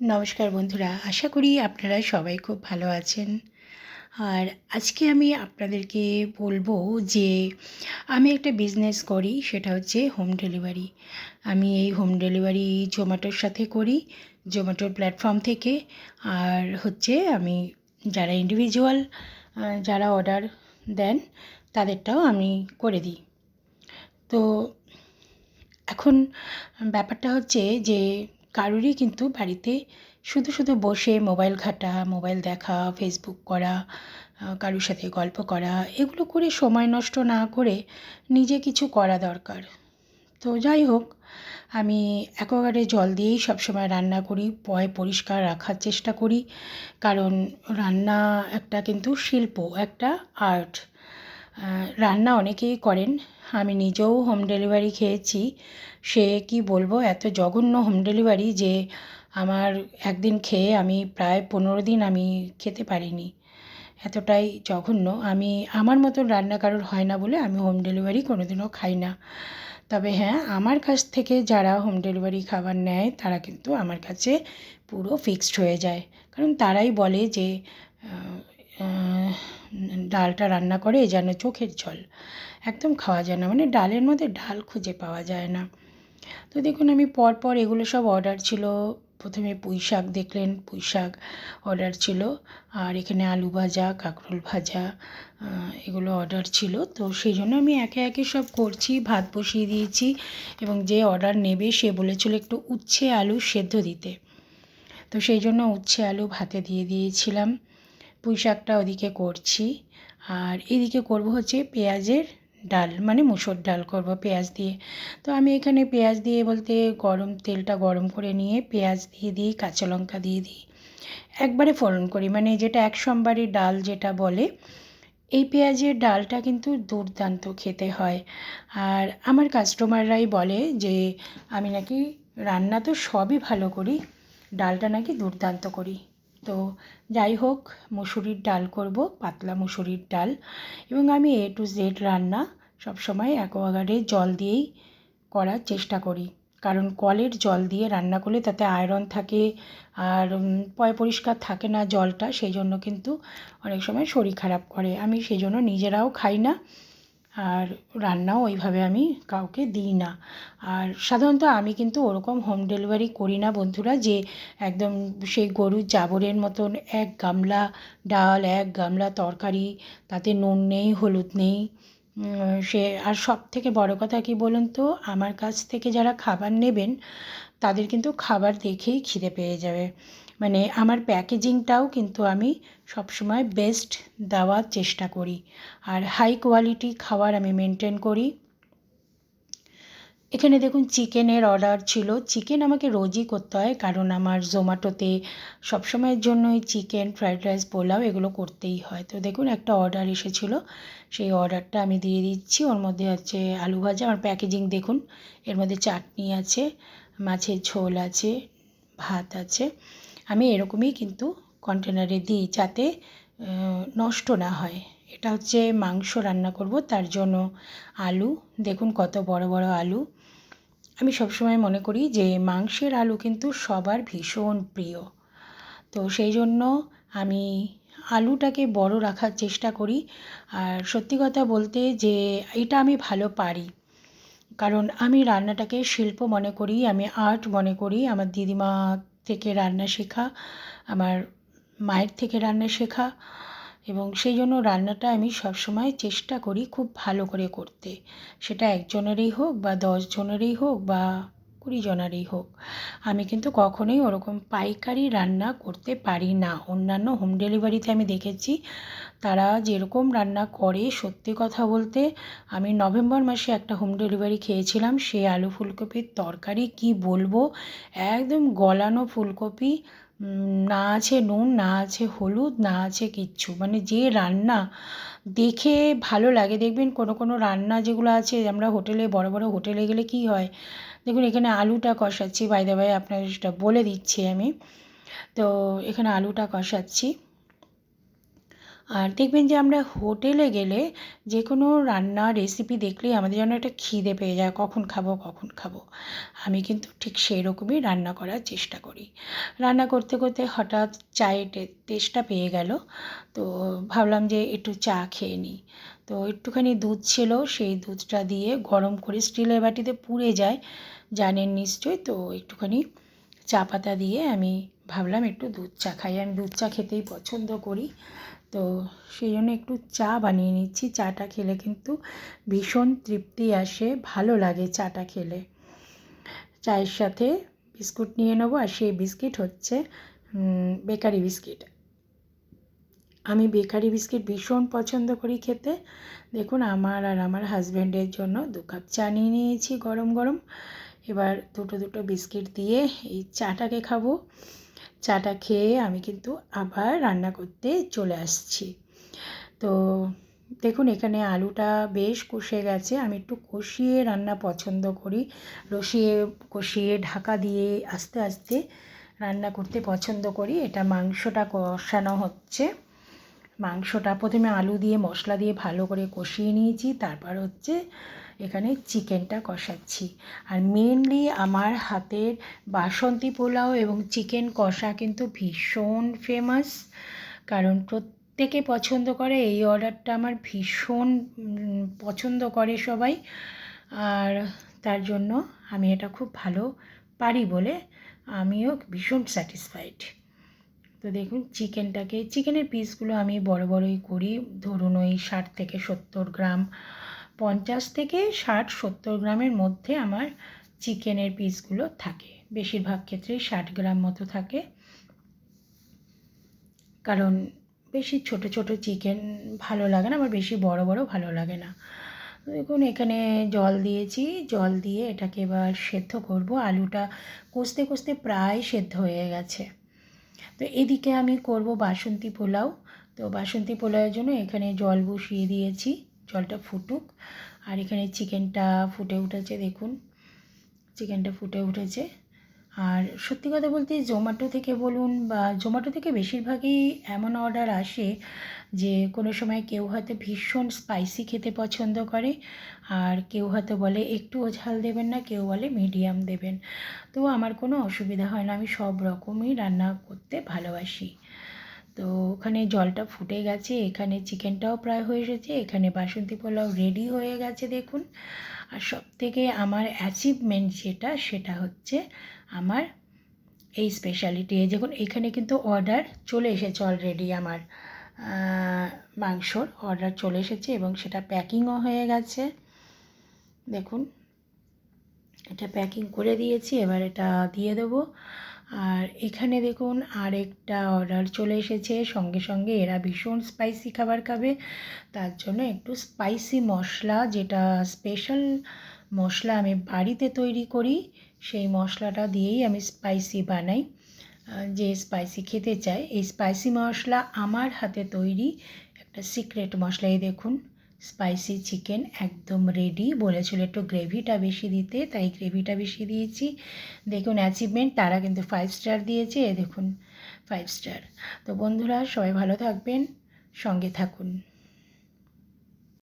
নমস্কার বন্ধুরা, আশা করি আপনারা সবাই খুব ভালো আছেন। আর আজকে আমি আপনাদেরকে বলব যে আমি একটা বিজনেস করি, সেটা হচ্ছে হোম ডেলিভারি আমি এই হোম ডেলিভারি জোম্যাটোর সাথে করি জোম্যাটোর প্ল্যাটফর্ম থেকে। আর হচ্ছে আমি যারা ইন্ডিভিজুয়াল যারা অর্ডার দেন, তাদেরটাও আমি করে দিই। তো এখন ব্যাপারটা হচ্ছে যে কারোরই কিন্তু বাড়িতে শুধু শুধু বসে মোবাইল ঘাঁটা, মোবাইল দেখা ফেসবুক করা কারোর সাথে গল্প করা, এগুলো করে সময় নষ্ট না করে নিজে কিছু করা দরকার। তো যাই হোক, আমি অ্যাকোয়াগার্ডে জল দিয়েই সবসময় রান্না করি, পয় পরিষ্কার রাখার চেষ্টা করি। কারণ রান্না একটা কিন্তু শিল্প, একটা আর্ট রান্না অনেকেই করেন। আমি নিজেও হোম ডেলিভারি খেয়েছি। সে কি বলব, এত জঘন্য হোম ডেলিভারি যে আমার একদিন খেয়ে আমি প্রায় পনেরো দিন আমি খেতে পারিনি। এতটাই জঘন্য। আমি, আমার মতন রান্না কারোর হয় না বলে আমি হোম ডেলিভারি কোনো দিনও খাই না। তবে হ্যাঁ আমার কাছ থেকে যারা হোম ডেলিভারি খাবার নেয়, তারা কিন্তু আমার কাছে পুরো ফিক্সড হয়ে যায়। কারণ তারাই বলে যে ডালটা রান্না করে যেন চোখের জল। একদম খাওয়া যায় না মানে ডালের মধ্যে ডাল খুঁজে পাওয়া যায় না। তো দেখুন, আমি পরপর এগুলো সব অর্ডার ছিল। প্রথমে পুঁই শাক দেখলেন, পুঁই শাক অর্ডার ছিল। আর এখানে আলু ভাজা, কাঁকরোল ভাজা এগুলো অর্ডার ছিল। তো সেই জন্য আমি একে একে সব করছি, ভাত বসিয়ে দিয়েছি এবং যে অর্ডার নেবে সে বলেছিল একটু উচ্ছে আলু সেদ্ধ দিতে। তো সেই জন্য উচ্ছে আলু ভাতে দিয়ে দিয়েছিলাম। পুঁই শাকটা ওদিকে করছি। আর এদিকে করব হচ্ছে পেঁয়াজের ডাল মানে মুসুর ডাল করব পেঁয়াজ দিয়ে। তো আমি এখানে পেঁয়াজ দিয়ে বলতে গরম তেলটা গরম করে নিয়ে পেঁয়াজ দিয়ে দিই, কাঁচা লঙ্কা দিয়ে দিই। একবারে ফোড়ন করি মানে যেটা এক সোমবারি ডাল যেটা বলে, এই পেঁয়াজের ডালটা কিন্তু দুর্দান্ত খেতে হয়। আর আমার কাস্টমাররাই বলে যে, আমি নাকি রান্না তো সবই ভালো করি, ডালটা নাকি দুর্দান্ত করি। তো যাই হোক, মুসুরির ডাল করব, পাতলা মুসুরির ডাল। এবং আমি এ টু জেড রান্না সবসময় অ্যাকোয়াগার্ডে জল দিয়েই করার চেষ্টা করি। কারণ কলের জল দিয়ে রান্না করলে তাতে আয়রন থাকে আর পয় পরিষ্কার থাকে না জলটা, সেই জন্য কিন্তু অনেক সময় শরীর খারাপ করে। আমি সেই জন্য নিজেরাও খাই না। আর রান্নাও ওইভাবে আমি কাউকে দিই না। আর সাধারণত আমি কিন্তু ওরকম হোম ডেলিভারি করি না বন্ধুরা যে একদম সেই গরুর জাবরের মতন এক গামলা ডাল, এক গামলা তরকারি, তাতে নুন নেই, হলুদ নেই। সে আর সব থেকে বড় কথা কী বলুন তো, আমার কাছ থেকে যারা খাবার নেবেন, তাদের কিন্তু খাবার দেখেই খিদে পেয়ে যাবে। মানে আমার প্যাকেজিংটাও কিন্তু আমি সবসময় বেস্ট দেওয়ার চেষ্টা করি। আর হাই কোয়ালিটি খাবার আমি মেনটেন করি। এখানে দেখুন চিকেনের অর্ডার ছিল। চিকেন আমাকে রোজই করতে হয়, কারণ আমার জোম্যাটোতে সবসময়ের জন্যই চিকেন ফ্রায়েড রাইস, পোলাও এগুলো করতেই হয়। তো দেখুন একটা অর্ডার এসেছিল, সেই অর্ডারটা আমি দিয়ে দিচ্ছি। ওর মধ্যে হচ্ছে আলু ভাজা, আমার প্যাকেজিং দেখুন, এর মধ্যে চাটনি আছে, মাছের ঝোল আছে ভাত আছে। আমি এরকমই কিন্তু কন্টেনারে দিই যাতে নষ্ট না হয়। এটা হচ্ছে মাংস রান্না করব, তার জন্য আলু। দেখুন কত বড় বড় আলু। আমি সবসময় মনে করি যে মাংসের আলু কিন্তু সবার ভীষণ প্রিয়। তো সেই জন্য আমি আলুটাকে বড় রাখার চেষ্টা করি। আর সত্যি কথা বলতে যে এটা আমি ভালো পারি। কারণ আমি রান্নাটাকে শিল্প মনে করি, আমি আর্ট মনে করি, আমার দিদিমা থেকে রান্না শেখা, আমার মায়ের থেকে রান্না শেখা এবং সেই জন্য রান্নাটা আমি সবসময় চেষ্টা করি খুব ভালো করে করতে। সেটা একজনেরই হোক বা দশজনেরই হোক বা কুড়ি জনারই হোক। আমি কিন্তু কখনোই ওরকম পাইকারি রান্না করতে পারি না। অন্যান্য হোম ডেলিভারিতে আমি দেখেছি, তারা যেরকম রান্না করে সত্যি কথা বলতে, আমি নভেম্বর মাসে একটা হোম ডেলিভারি খেয়েছিলাম সেই আলু ফুলকপির তরকারি কি বলব? একদম গলানো ফুলকপি না আছে নুন, না আছে হলুদ, না আছে কিচ্ছু। মানে যে রান্না দেখে ভালো লাগে। দেখবেন কোনো কোনো রান্না যেগুলো আছে, আমরা হোটেলে, বড় বড় হোটেলে গেলে কি হয়? দেখুন, এখানে আলুটা কষাচ্ছি। বাইদে বাই আপনার বলে দিচ্ছি আমি। তো এখানে আলুটা কষাচ্ছি। আর দেখবেন যে আমরা হোটেলে গেলে যে কোনো রান্নার রেসিপি দেখলেই আমাদের যেন একটা খিদে পেয়ে যায়, কখন খাব কখন খাব। আমি কিন্তু ঠিক সেই রকমই রান্না করার চেষ্টা করি। রান্না করতে করতে হঠাৎ চায়ের টে- তেষ্টা পেয়ে গেল, তো ভাবলাম যে একটু চা খেয়ে নিই। তো একটুখানি দুধ ছিল, সেই দুধটা দিয়ে গরম করে স্টিলের বাটিতে পুড়ে যায়, জানেন নিশ্চয়ই, তো একটুখানি চা পাতা দিয়ে আমি ভাবলাম একটু দুধ চা খাই। আমি দুধ চা খেতেই পছন্দ করি। তো সেই জন্য একটু চা বানিয়ে নিচ্ছি। চাটা খেলে কিন্তু ভীষণ তৃপ্তি আসে, ভালো লাগে চাটা খেলে। চায়ের সাথে বিস্কুট নিয়ে নেব আর সেই বিস্কিট হচ্ছে বেকারি বিস্কিট। আমি বেকারি বিস্কিট ভীষণ পছন্দ করি খেতে। দেখুন, আমার আর আমার হাজব্যান্ডের জন্য দু কাপ চা নিয়ে নিয়েছি গরম গরম। এবার দুটো দুটো বিস্কিট দিয়ে এই চাটাকে খাব। চাটা খেয়ে আমি কিন্তু আবার রান্না করতে চলে আসছি। তো দেখুন, এখানে আলুটা বেশ কষে গেছে। আমি একটু কষিয়ে রান্না পছন্দ করি। রসিয়ে, কষিয়ে, ঢাকা দিয়ে আস্তে আস্তে রান্না করতে পছন্দ করি। এটা মাংসটা কষানো হচ্ছে। মাংসটা প্রথমে আলু দিয়ে, মশলা দিয়ে ভালো করে কষিয়ে নিয়েছি। তারপর হচ্ছে এখানে চিকেনটা কষাচ্ছি। আর মেনলি আমার হাতের বাসন্তী পোলাও এবং চিকেন কষা কিন্তু ভীষণ ফেমাস কারণ প্রত্যেকে পছন্দ করে, এই অর্ডারটা আমার ভীষণ পছন্দ করে সবাই। আর তার জন্য আমি এটা খুব ভালো পারি বলে আমিও ভীষণ স্যাটিসফাইড তো দেখুন চিকেনটাকে, চিকেনের পিসগুলো আমি বড় বড়ই করি, ধরুন ওই ষাট থেকে সত্তর গ্রাম পঞ্চাশ থেকে ষাট সত্তর গ্রামের মধ্যে আমার চিকেনের পিসগুলো থাকে। বেশিরভাগ ক্ষেত্রেই ষাট গ্রাম মতো থাকে। কারণ বেশি ছোট ছোট চিকেন ভালো লাগে না আমার বেশি বড় বড় ভালো লাগে না। দেখুন, এখানে জল দিয়েছি। জল দিয়ে এটাকে এবার সেদ্ধ করব। আলুটা কষতে কষতে প্রায় সেদ্ধ হয়ে গেছে। তো এদিকে আমি করব বাসন্তী পোলাও। তো বাসন্তী পোলাওয়ের জন্য এখানে জল বসিয়ে দিয়েছি। জলটা ফুটুক। আর এখানে চিকেনটা ফুটে উঠেছে, দেখুন। চিকেনটা ফুটে উঠেছে। আর সত্যি কথা বলতে জোম্যাটো থেকে বলুন বা জোম্যাটো থেকে বেশিরভাগই এমন অর্ডার আসে যে কোনো সময় কেউ হয়তো ভীষণ স্পাইসি খেতে পছন্দ করে, আর কেউ হয়তো বলে একটুও ঝাল দেবেন না, কেউ বলে মিডিয়াম দেবেন। তো আমার কোনো অসুবিধা হয় না, আমি সব রকমই রান্না করতে ভালোবাসি। তো ওখানে জলটা ফুটে গেছে, এখানে চিকেনটাও প্রায় হয়ে এসেছে, এখানে বাসন্তী পোলাও রেডি হয়ে গেছে দেখুন। আর সব থেকে আমার অ্যাচিভমেন্ট যেটা, সেটা হচ্ছে আমার এই স্পেশালিটি দেখুন, এখানে কিন্তু অর্ডার চলে এসেছে অলরেডি আমার মাংসর অর্ডার চলে এসেছে এবং সেটা প্যাকিংও হয়ে গেছে। দেখুন, এটা প্যাকিং করে দিয়েছি, এবার এটা দিয়ে দেবো। আর এখানে দেখুন আরেকটা অর্ডার চলে এসেছে। সঙ্গে সঙ্গে এরা ভীষণ স্পাইসি খাবার খাবে। তার জন্য একটু স্পাইসি মশলা, যেটা স্পেশাল মশলা আমি বাড়িতে তৈরি করি, সেই মশলাটা দিয়েই আমি স্পাইসি বানাই। যে স্পাইসি খেতে চায়। এই স্পাইসি মশলা আমার হাতে তৈরি একটা সিক্রেট মশলা। এই দেখুন স্পাইসি চিকেন একদম রেডি বলেছিল একটু গ্রেভিটা বেশি দিতে, তাই গ্রেভিটা বেশি দিয়েছি। দেখুন অ্যাচিভমেন্ট তারা কিন্তু ফাইভ স্টার দিয়েছে দেখুন ফাইভ স্টার তো বন্ধুরা, সবাই ভালো থাকবেন, সঙ্গে থাকুন।